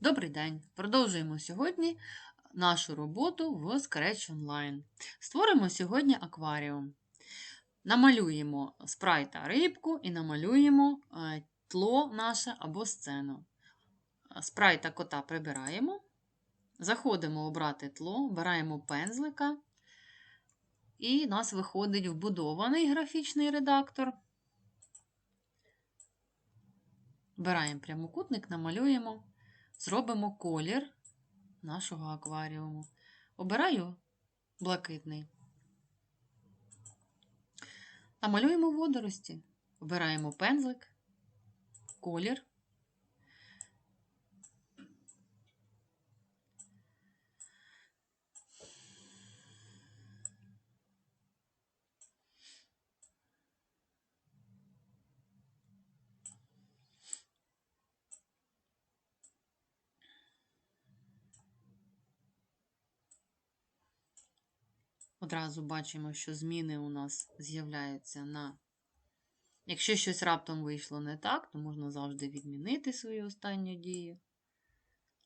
Добрий день! Продовжуємо сьогодні нашу роботу в Scratch Online. Створимо сьогодні акваріум. Намалюємо спрайта рибку і намалюємо е, тло наше або сцену. Спрайта кота прибираємо. Заходимо обрати тло, обираємо пензлика. І нас виходить вбудований графічний редактор. Обираємо прямокутник, намалюємо. Зробимо колір нашого акваріуму. Обираю блакитний. Намалюємо водорості. Обираємо пензлик, колір. Одразу бачимо, що зміни у нас з'являються на. Якщо щось раптом вийшло не так, то можна завжди відмінити свою останню дію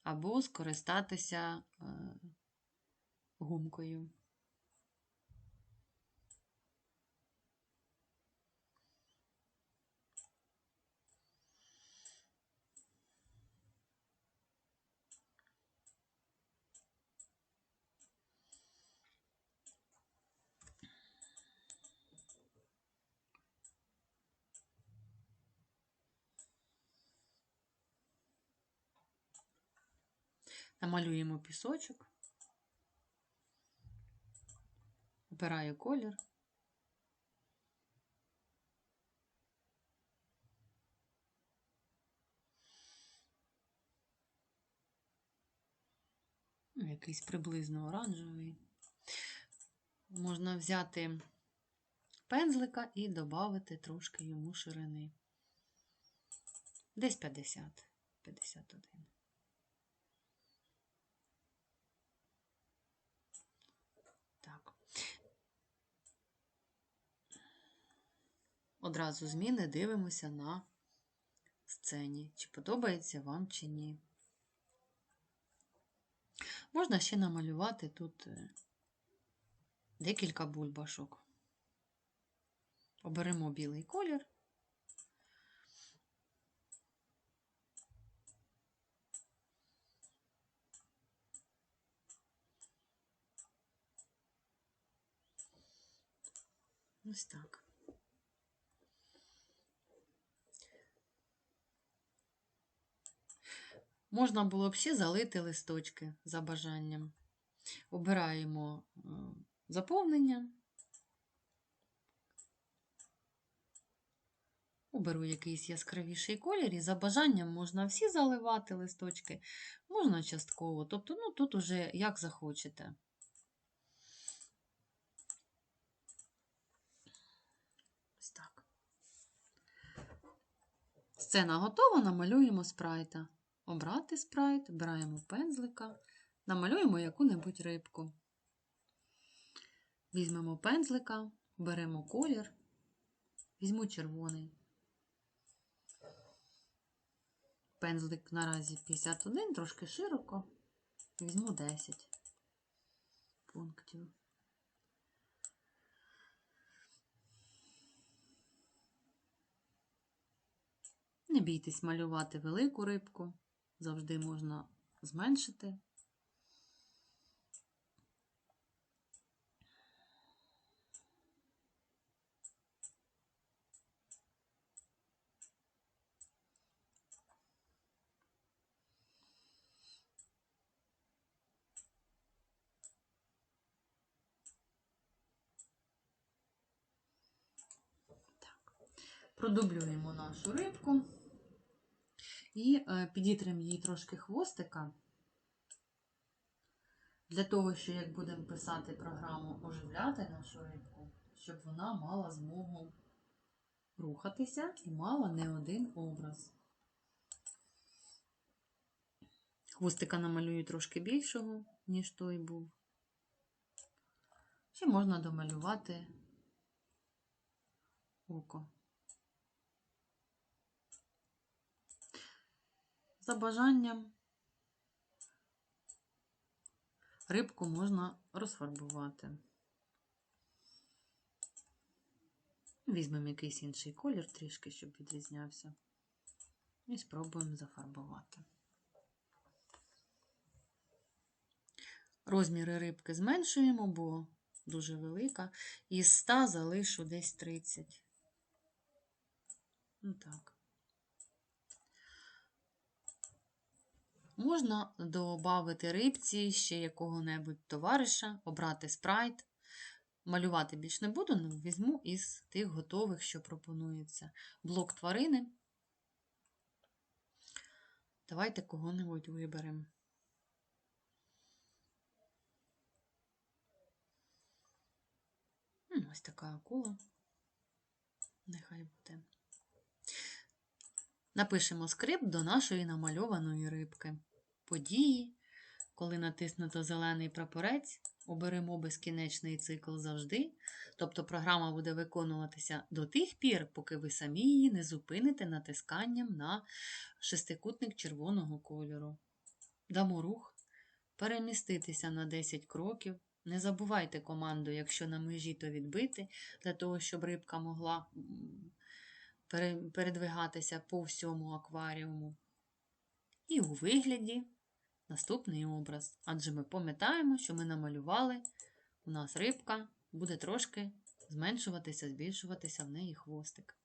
або скористатися е, гумкою. Намалюємо пісочок, обираю колір. Ну, Якийсь приблизно оранжевий. Можна взяти пензлика і додати трошки йому ширини. Десь 50, 51. Так. Одразу зміни дивимося на сцені, чи подобається вам, чи ні. Можна ще намалювати тут е, декілька бульбашок. Оберемо білий колір. Ось так. Можна було б ще залити листочки за бажанням. Обираємо е, заповнення. Оберу якийсь яскравіший колір, і за бажанням можна всі заливати листочки, можна частково. Тобто, ну, тут уже як захочете. Ось так. Сцена готова, намалюємо спрайта. Обрати спрайт, обираємо пензлика, намалюємо яку-небудь рибку. Візьмемо пензлика, беремо колір, візьму червоний. Пензлик наразі 51, трошки широко. Візьму 10 пунктів. Не бійтесь малювати велику рибку, завжди можна зменшити. Продублюємо нашу рибку і е, підітримо їй трошки хвостика, для того, що як будемо писати програму оживляти нашу рибку, щоб вона мала змогу рухатися і мала не один образ. Хвостика намалюю трошки більшого, ніж той був. Ще можна домалювати око. За бажанням рибку можна розфарбувати. Візьмемо якийсь інший колір трішки, щоб відрізнявся. І спробуємо зафарбувати. Розміри рибки зменшуємо, бо дуже велика. Із 100 залишу десь 30. Ну так. Можна додати рибці ще якого-небудь товариша, обрати спрайт. Малювати більш не буду, але візьму із тих готових, що пропонується. Блок тварини. Давайте кого-небудь виберемо. Ось така акула. Нехай буде. Напишемо скрипт до нашої намальованої рибки. Події. Коли натиснуто зелений прапорець, оберемо безкінечний цикл завжди. Тобто програма буде виконуватися до тих пір, поки ви самі її не зупините натисканням на шестикутник червоного кольору. Дамо рух, переміститися на 10 кроків. Не забувайте команду, якщо на межі, то відбити, для того, щоб рибка могла передвигатися по всьому акваріуму. І у вигляді наступний образ. Адже ми пам'ятаємо, що ми намалювали, у нас рибка буде трошки зменшуватися, збільшуватися в неї хвостик.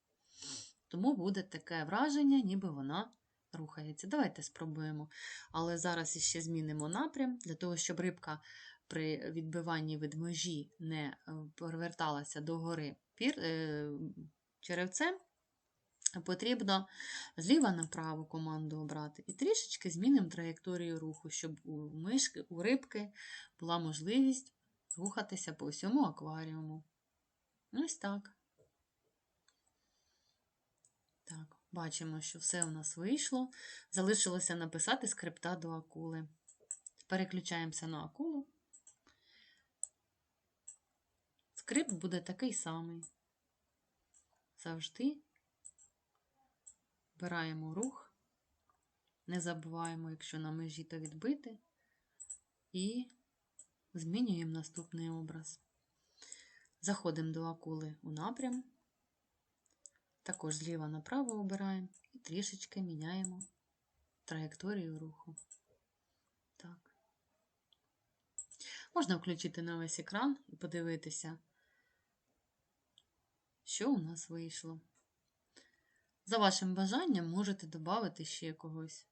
Тому буде таке враження, ніби вона рухається. Давайте спробуємо. Але зараз іще змінимо напрям, для того, щоб рибка при відбиванні від межі не е, переверталася догори пір, е, черевцем. Потрібно зліва направо команду обрати і трішечки змінимо траєкторію руху, щоб у мишки, у рибки була можливість рухатися по всьому акваріуму. Ось так. Так, бачимо, що все у нас вийшло. Залишилося написати скрипта до акули. Переключаємося на акулу. Скрипт буде такий самий. Завжди Вбираємо рух, не забуваємо, якщо на межі, то відбити, і змінюємо наступний образ. Заходимо до акули у напрям, також зліва направо обираємо і трішечки міняємо траєкторію руху. Так. Можна включити на весь екран і подивитися, що у нас вийшло. За вашим бажанням можете додати ще когось.